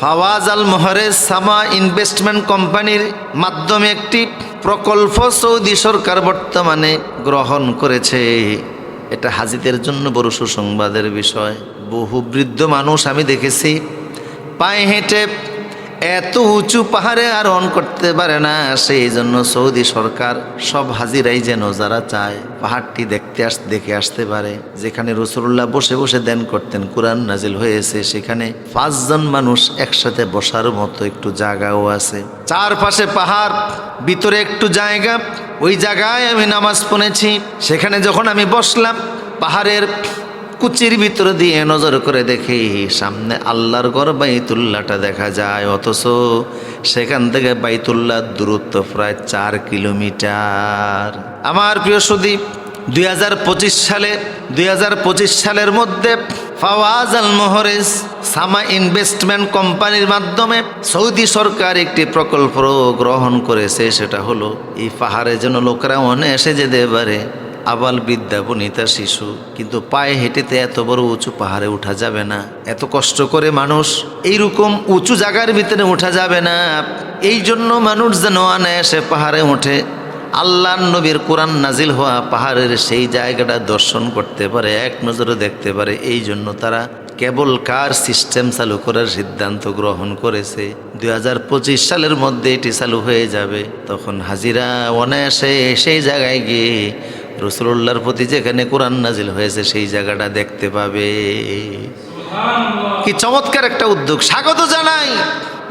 Fawaz আল মোহরেজ সামা investment কোম্পানির মাধ্যমে একটি প্রকল্প সৌদি সরকার বর্তমানে গ্রহণ করেছে। এটা হাজিদের জন্য বড় সুসংবাদের বিষয়। বহু বৃদ্ধ মানুষ আমি দেখেছি, পায়ে হেঁটে এত উঁচু পাহাড়ে আর অন করতে পারে না, সেই জন্য সৌদি সরকার সব হাজিরাই যেন যারা চায় পাহাড়টি দেখতে আস, দেখে আসতে পারে। যেখানে রসুল্লাহ বসে বসে দেন করতেন, কোরআন নাজিল হয়েছে, সেখানে পাঁচজন মানুষ একসাথে বসার মতো একটু জায়গাও আছে। চারপাশে পাহাড়, ভিতরে একটু জায়গা, ওই জায়গায় আমি নামাজ পড়েছি। সেখানে যখন আমি বসলাম, পাহাড়ের কুচির ভিতর দিয়ে নজর করে দেখি সামনে আল্লাহর ঘর বাইতুল্লাহটা দেখা যায়, অথচ সেখান থেকে বাইতুল্লাহ দূরত্ব প্রায় চার কিলোমিটার। আমার প্রিয় সুদীপ, দুই হাজার পঁচিশ সালে, দুই হাজার পঁচিশ সালের মধ্যে ফাওয়াজ আল মোহরেজ সামা ইনভেস্টমেন্ট কোম্পানির মাধ্যমে সৌদি সরকার একটি প্রকল্প গ্রহণ করেছে, সেটা হলো, এই পাহাড়ে যেন লোকরা লোকেরা এসে যেতে পারে। আবাল বৃদ্ধা, বনিতা শিশু, কিন্তু পায়ে হেঁটেতে এত বড় উঁচু পাহাড়ে উঠা যাবে না। এত কষ্ট করে মানুষ এইরকম উঁচু জায়গার ভিতরে উঠা যাবে না। এই জন্য মানুষ যেন অনায়াসে পাহাড়ে ওঠে। আল্লাহ নবীর কোরআন নাজিল হওয়া পাহাড়ের সেই জায়গাটা দর্শন করতে পারে, এক নজরে দেখতে পারে। এই জন্য তারা কেবল কার সিস্টেম চালু করার সিদ্ধান্ত গ্রহণ করেছে। দুই হাজার পঁচিশ সালের মধ্যে এটি চালু হয়ে যাবে। তখন হাজিরা অনায়াসে সেই জায়গায় গিয়ে রসুল্লাহর প্রতি যেখানে কোরআন নাজিল হয়েছে, সেই জায়গাটা দেখতে পাবে। কি চমৎকার একটা উদ্যোগ। স্বাগত জানাই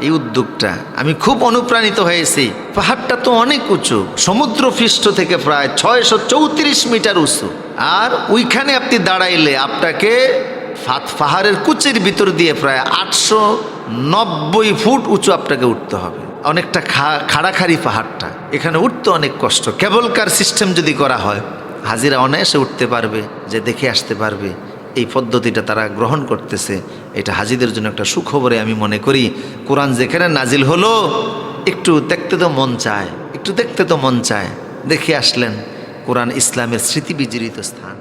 এই উদ্যোগটা। আমি খুব অনুপ্রাণিত হয়েছি। পাহাড়টা তো অনেক উঁচু সমুদ্র পৃষ্ঠ থেকে প্রায় ছয়শো চৌত্রিশ মিটার উঁচু। আর ওইখানে আপনি দাঁড়াইলে আপনাকে ফাত পাহাড়ের কুচির ভিতর দিয়ে প্রায় আটশো নব্বই ফুট উঁচু আপনাকে উঠতে হবে। অনেকটা খাড়াখাড়ি পাহাড়টা। এখানে উঠতে অনেক কষ্ট। কেবল কার সিস্টেম যদি করা হয়, হাজিরা অনায়াসে উঠতে পারবে, যে দেখে আসতে পারবে। এই পদ্ধতিটা তারা গ্রহণ করতেছে। এটা হাজিদের জন্য একটা সুখবরে আমি মনে করি। কোরআন যেখানে নাজিল হলো, একটু দেখতে তো মন চায়, একটু দেখতে তো মন চায়। দেখে আসলেন, কোরআন ইসলামের স্মৃতি বিজড়িত স্থান।